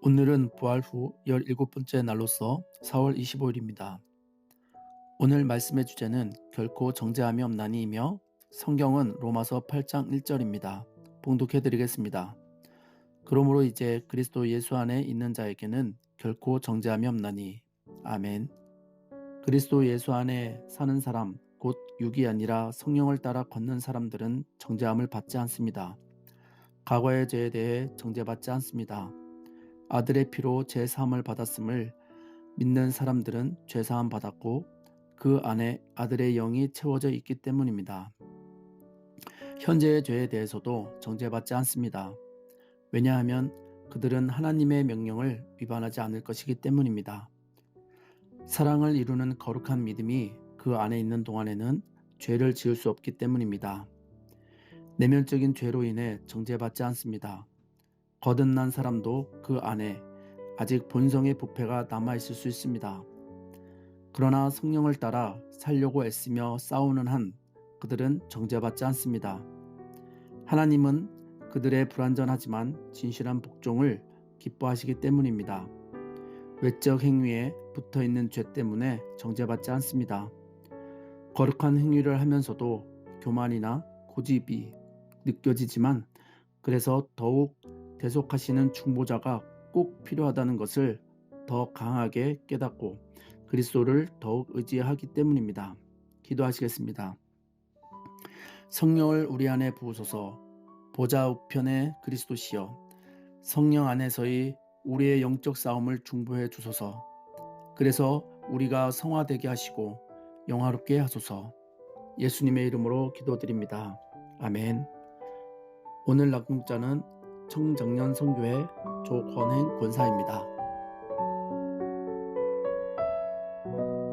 오늘은 부활 후 17번째 날로서 4월 25일입니다. 오늘 말씀의 주제는 결코 정죄함이 없나니이며 성경은 로마서 8장 1절입니다. 봉독해 드리겠습니다. 그러므로 이제 그리스도 예수 안에 있는 자에게는 결코 정죄함이 없나니 아멘. 그리스도 예수 안에 사는 사람 곧 육이 아니라 성령을 따라 걷는 사람들은 정죄함을 받지 않습니다. 과거의 죄에 대해 정죄받지 않습니다. 아들의 피로 죄 사함을 받았음을 믿는 사람들은 죄 사함 받았고 그 안에 아들의 영이 채워져 있기 때문입니다. 현재의 죄에 대해서도 정죄받지 않습니다. 왜냐하면 그들은 하나님의 명령을 위반하지 않을 것이기 때문입니다. 사랑을 이루는 거룩한 믿음이 그 안에 있는 동안에는 죄를 지을 수 없기 때문입니다. 내면적인 죄로 인해 정죄받지 않습니다. 거듭난 사람도 그 안에 아직 본성의 부패가 남아있을 수 있습니다. 그러나 성령을 따라 살려고 애쓰며 싸우는 한 그들은 정죄받지 않습니다. 하나님은 그들의 불완전하지만 진실한 복종을 기뻐하시기 때문입니다. 외적 행위에 붙어 있는 죄 때문에 정죄받지 않습니다. 거룩한 행위를 하면서도 교만이나 고집이 느껴지지만 그래서 더욱 대속하시는 중보자가 꼭 필요하다는 것을 더 강하게 깨닫고 그리스도를 더욱 의지하기 때문입니다. 기도하시겠습니다. 성령을 우리 안에 부으소서 보좌 우편의 그리스도시여 성령 안에서의 우리의 영적 싸움을 중보해 주소서 그래서 우리가 성화되게 하시고 영화롭게 하소서 예수님의 이름으로 기도드립니다. 아멘 오늘 낙동자는 청정년 선교회 조권행 권사입니다.